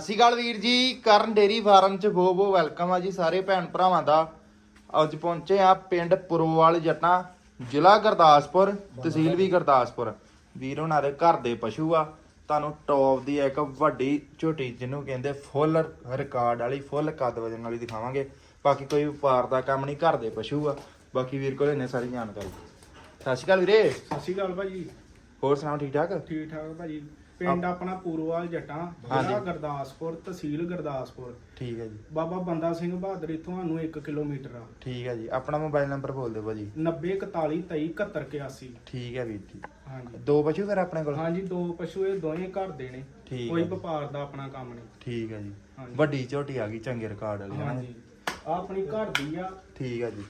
ਸਤਿ ਸ਼੍ਰੀ ਅਕਾਲ ਵੀਰ ਜੀ ਕਰਨ ਡੇਰੀ ਫਾਰਮ ਚ ਬਹੁਤ ਬਹੁਤ ਵੈਲਕਮ ਆ ਜੀ ਸਾਰੇ ਭੈਣ ਭਰਾਵਾਂ ਦਾ। ਅੱਜ ਪਹੁੰਚੇ ਆ ਪਿੰਡ ਪੁਰੋਵਾਲ ਜੱਟਾਂ ਜ਼ਿਲ੍ਹਾ ਗੁਰਦਾਸਪੁਰ ਤਹਿਸੀਲ ਵੀ ਗੁਰਦਾਸਪੁਰ। ਵੀਰ ਉਹਨਾਂ ਦੇ ਘਰ ਦੇ ਪਸ਼ੂ ਆ। ਤੁਹਾਨੂੰ ਟੌਪ ਦੀ ਇੱਕ ਵੱਡੀ ਝੋਟੀ ਜਿਹਨੂੰ ਕਹਿੰਦੇ ਫੁੱਲ ਰਿਕਾਰਡ ਵਾਲੀ ਫੁੱਲ ਕੱਦ ਵਜਨ ਵਾਲੀ ਦਿਖਾਵਾਂਗੇ। ਬਾਕੀ ਕੋਈ ਵਪਾਰ ਦਾ ਕੰਮ ਨਹੀਂ ਘਰ ਦੇ ਪਸ਼ੂ ਆ। ਬਾਕੀ ਵੀਰ ਕੋਲ ਇਹਨੇ ਸਾਰੀ ਜਾਣਕਾਰੀ। ਸਤਿ ਸ਼੍ਰੀ ਅਕਾਲ ਵੀਰੇ। ਸਤਿ ਸ਼੍ਰੀ ਅਕਾਲ ਭਾਜੀ। ਹੋਰ ਸੁਣਾਓ ਠੀਕ ਠਾਕ? ਠੀਕ ਠਾਕ ਭਾਜੀ। ਪਿੰਡ ਆਪਣਾ ਪੂਰਵਾਲ ਜੱਟਾਂ ਜ਼ਿਲ੍ਹਾ। ਗੁਰਦਾਸਪੁਰ ਤਹਿਸੀਲ ਗੁਰਦਾਸਪੁਰ। ਠੀਕ ਹੈ ਜੀ। ਬਾਬਾ ਬੰਦਾ ਸਿੰਘ ਬਹਾਦਰ ਇਥੋਂ ਸਾਨੂੰ 1 ਕਿਲੋਮੀਟਰ ਆ। ਠੀਕ ਹੈ ਜੀ। ਆਪਣਾ ਮੋਬਾਈਲ ਨੰਬਰ ਬੋਲ ਦਿਓ ਭਾਜੀ। 90 41 23 71 81 ਠੀਕ ਹੈ ਵੀਰ ਜੀ। ਹਾਂਜੀ। ਦੋ ਪਸ਼ੂ ਫਿਰ ਆਪਣੇ ਕੋਲ? ਹਾਂਜੀ ਦੋ ਪਸ਼ੂ ਇਹ ਦੋਵੇਂ ਘਰ ਦੇ ਨੇ। ਠੀਕ ਕੋਈ। ਵਪਾਰ ਦਾ ਆਪਣਾ ਕੰਮ ਨਹੀਂ। ਠੀਕ ਹੈ ਜੀ। ਵੱਡੀ ਝੋਟੀ ਆ ਗਈ ਚੰਗੇ ਰਿਕਾਰਡ ਵਾਲੀ ਹਾਂਜੀ। ਆਪਣੀ ਘਰ ਦੀ ਆ। ਠੀਕ ਹੈ ਜੀ।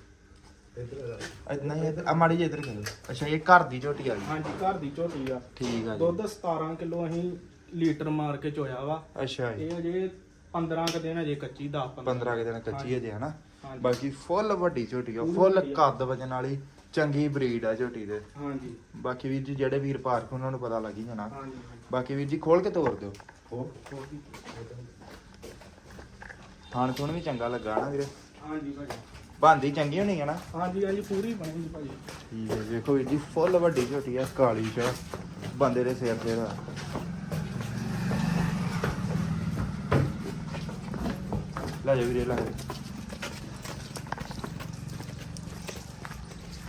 ਇਤਨਾ ਹੀ ਆ ਮਾੜੀ ਜਿਹੀ ਇੱਧਰ ਕਰੋ ਅੱਛਾ ਇਹ ਘਰ ਦੀ ਝੋਟੀ ਆ ਗਈ ਹਾਂਜੀ ਘਰ ਦੀ ਝੋਟੀ ਆ। ਠੀਕ ਜੀ। ਦੁੱਧ 17 ਕਿਲੋ ਅਸੀਂ ਲੀਟਰ ਮਾਰ ਕੇ ਚੋਇਆ ਵਾ। ਅੱਛਾ ਜੀ। ਇਹ ਅਜੇ 15 ਕ ਦਿਨ ਅਜੇ ਕੱਚੀ 10 15 ਕੁ ਦਿਨ ਕੱਚੀ ਹੈ ਜੀ ਹਨਾ? ਹਾਂਜੀ। ਬਾਕੀ ਫੁੱਲ ਵੱਡੀ ਝੋਟੀ ਆ। ਫੁੱਲ ਆ। ਕੱਦ ਵਜਨ ਵਾਲੀ ਚੰਗੀ ਬਰੀਡ ਆ ਝੋਟੀ ਦੇ। ਹਾਂਜੀ। ਬਾਕੀ ਵੀਰ ਜੀ ਜਿਹੜੇ ਵੀਰ ਪਾਰਕ ਉਹਨਾਂ ਨੂੰ ਪਤਾ ਲੱਗ ਹੀ ਜਾਣਾ। ਹਾਂਜੀ ਬਾਕੀ ਵੀਰ ਜੀ ਖੋਲ ਕੇ ਤੋਰ ਦਿਓ। ਹਾਂਜੀ ਖਾਣ ਖੂਣ ਵੀ ਚੰਗਾ ਲੱਗਾ ਨਾ ਵੀਰੇ? ਹਾਂਜੀ ਭਾਜੀ। ਬੰਦੀ ਚੰਗੀ ਹੋਣੀ ਹੈ ਨਾ? ਹਾਂਜੀ ਹਾਂਜੀ ਪੂਰੀ ਬਣੀ ਜੀ ਭਾਜੀ। ਠੀਕ ਹੈ ਵੇਖੋ ਵੀਰ ਜੀ ਫੁੱਲ ਵੱਡੀ ਝੋਟੀ ਆ ਕਾਲੀ ਚ ਬੰਦੇ ਦੇ ਸਿਰ ਤੇ ਦਾ ਲੈ ਜਾ ਵੀਰੇ ਲੈ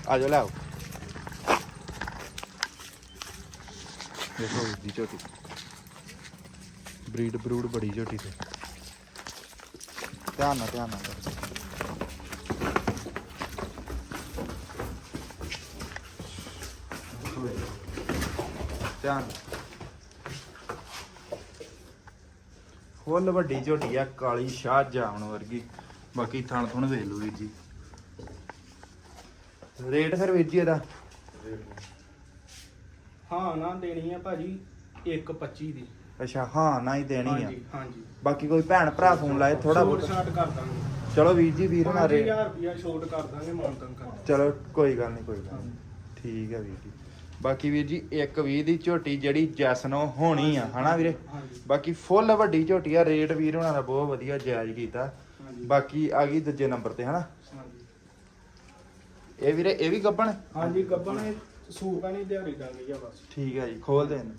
ਆ ਜਾ ਲੈ ਆਓ। ਦੇਖੋ ਦੀ ਝੋਟੀ। ਬਰੀਡ ਬਰੂਡ ਬੜੀ ਝੋਟੀ ਤੇ। ਧਿਆਨ ਨਾਲ ਧਿਆਨ ਨਾਲ। ਕਰੋ। ਧਿਆਨ ਫੁੱਲ ਵੱਡੀ ਝੋਟੀ ਆ ਕਾਲੀ ਸ਼ਾਹ ਜਾਮਣ ਵਰਗੀ। ਬਾਕੀ ਥਣ ਥੁਣ ਵੇਖ ਲਓ ਵੀਰ ਜੀ। ਰੇਟ ਫਿਰ ਵੀਰ ਜੀ ਇਹਦਾ? ਹਾਂ ਨਾ ਦੇਣੀ ਆ ਭਾਜੀ 1.25 ਦੀ। ਅੱਛਾ ਹਾਂ ਨਾ ਹੀ ਦੇਣੀ ਆ। ਹਾਂਜੀ ਹਾਂਜੀ। ਬਾਕੀ ਕੋਈ ਭੈਣ ਭਰਾ ਫੋਨ ਲਾਏ ਥੋੜਾ ਬਹੁਤ। ਛਾਟ ਕਰ ਦਾਂਗੇ। ਚਲੋ ਵੀਰ ਜੀ ਵੀਰ ਨਾਲ ਰੇਟ 5000 ਰੁਪਿਆ ਛੋਟ ਕਰ ਦਾਂਗੇ ਮਾਨਤਨ ਕਰ ਚਲੋ ਕੋਈ ਗੱਲ ਨਹੀਂ ਕੋਈ ਗੱਲ ਨੀ। ਹਾਂਜੀ। ਠੀਕ ਹੈ ਵੀਰ ਜੀ। ਬਾਕੀ ਵੀਰ ਜੀ 120 ਦੀ ਝੋਟੀ ਜਿਹੜੀ ਜੈਸਨੋ ਹੋਣੀ ਆ ਹਨਾ ਵੀਰੇ? ਬਾਕੀ ਫੁੱਲ ਵੱਡੀ ਝੋਟੀ ਆ ਰੇਟ ਵੀਰ ਉਹਨਾਂ ਦਾ ਬਹੁਤ ਵਧੀਆ ਜਾਇਜ਼ ਕੀਤਾ। ਬਾਕੀ ਆ ਗਈ ਦੂਜੇ ਨੰਬਰ ਤੇ ਹਨਾ? ਇਹ ਵੀਰੇ ਇਹ ਵੀ ਗੱਬਣ? ਹਾਂਜੀ ਨੇ ਸੂਪਾ ਨਹੀਂ ਦਿਹਾੜੀ ਡਾਂਗੀ ਆ ਬਸ। ਠੀਕ ਹੈ ਜੀ ਖੋਲ ਦੇ ਇਹਨੂੰ।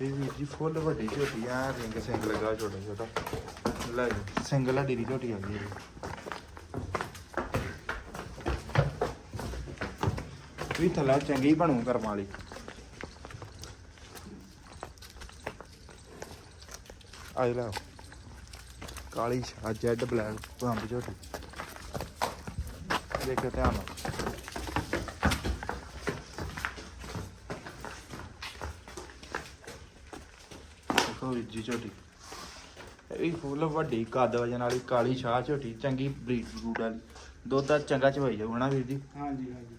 ਇਹ ਵੀਰ ਜੀ ਫੁੱਲ ਵੱਡੀ ਝੋਟੀ ਆ ਰਿੰਗ ਸਿੰਗ ਲਗਾ ਛੋਟਾ ਛੋਟਾ ਲੈ ਸਿੰਗਲ ਹੱਡੀ ਦੀ ਝੋਟੀ ਆ ਗਈ ਵੀ ਥੱਲਾ ਚੰਗੀ ਬਣੂ ਕਰਮ ਵਾਲੀ। ਆ ਲੈ ਕਾਲੀ ਸ਼ਾ ਜੈਡ ਬਲੈਕ ਪੰਪ ਝੋਟੀ। ਦੇਖੋ ਧਿਆਨ ਨਾਲ। ਦੇਖੋ ਜੀ ਝੋਟੀ। ਇਹ ਫੁੱਲ ਵੱਡੀ ਕੱਦ ਵਜਨ ਵਾਲੀ ਕਾਲੀ ਸ਼ਾਹ ਝੋਟੀ, ਚੰਗੀ ਬਰੀਡ ਬਰੂਡ ਵਾਲੀ। ਦੁੱਧ ਦਾ ਚੰਗਾ ਚਵਾਈ ਜਾਊ ਨਾ ਵੀਰ ਜੀ? ਹਾਂਜੀ ਹਾਂਜੀ।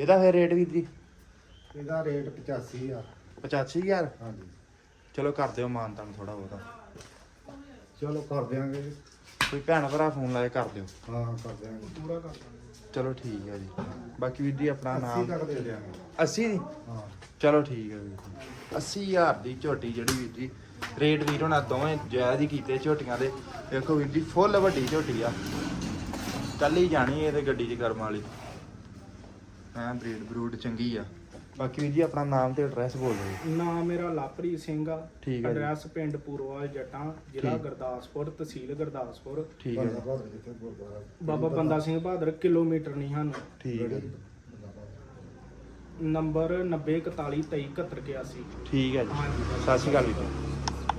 ਇਹਦਾ ਫਿਰ ਰੇਟ ਵੀਰ ਜੀ? ਇਹਦਾ ਰੇਟ 85000 85000 ਹਾਂਜੀ। ਚਲੋ ਕਰ ਦਿਓ ਮਾਨ ਤੁਹਾਨੂੰ ਥੋੜਾ ਬਹੁਤਾ। ਚਲੋ ਕਰ ਦਿਆਂਗੇ ਕੋਈ ਭੈਣ ਭਰਾ ਫੋਨ ਲਾਏ ਕਰ ਦਿਓ। ਹਾਂ ਕਰ ਦਿਆਂਗੇ। ਪੂਰਾ ਕਰ ਦਾਂਗੇ ਚਲੋ ਠੀਕ ਹੈ ਜੀ। ਬਾਕੀ ਵੀਰ ਜੀ ਆਪਣਾ 80 ਨਾਮ? ਤੱਕ ਦੇ ਦਿਆਂਗੇ। 80 ਦੀ ਹਾਂ। ਚਲੋ ਠੀਕ ਹੈ ਵੀਰ ਜੀ। 80000 ਦੀ ਝੋਟੀ ਜਿਹੜੀ ਵੀਰ ਜੀ ਰੇਟ ਵੀਰ ਹੋਣਾ ਦੋਵੇਂ ਜਾਇਜ਼ ਹੀ ਕੀਤੇ ਝੋਟੀਆਂ ਦੇ। ਦੇਖੋ ਵੀਰ ਜੀ ਫੁੱਲ ਵੱਡੀ ਝੋਟੀ ਆ। ਕੱਲੀ ਜਾਣੀ ਇਹਦੇ ਗੱਡੀ 'ਚ ਕਰਮ ਵਾਲੀ। ਐ ਬਰੀਡ ਬਰੂਡ ਚੰਗੀ ਆ। ਬਾਕੀ ਵੀਰ ਜੀ ਆਪਣਾ ਨਾਮ ਤੇ ਐਡਰੈਸ ਬੋਲ ਦਿਓ। ਨਾਮ ਮੇਰਾ ਲਾਪਰੀਤ ਸਿੰਘ ਆ। ਠੀਕ ਹੈ ਜੀ। ਐਡਰੈਸ ਪਿੰਡ ਪੂਰਵਾਲ ਜੱਟਾਂ ਜ਼ਿਲ੍ਹਾ ਠੀਕ। ਗੁਰਦਾਸਪੁਰ ਤਹਿਸੀਲ ਗੁਰਦਾਸਪੁਰ। ਠੀਕ ਹੈ ਜੀ, ਬਾਬਾ ਬੰਦਾ ਸਿੰਘ ਬਹਾਦਰ ਕਿਲੋਮੀਟਰ ਨਹੀਂ ਸਾਨੂੰ। ਠੀਕ ਹੈ ਜੀ। ਨੰਬਰ 9041237181 ਠੀਕ ਹੈ ਜੀ। ਹਾਂਜੀ। ਸਤਿ ਸ਼੍ਰੀ ਅਕਾਲ ਵੀਰ ਜੀ।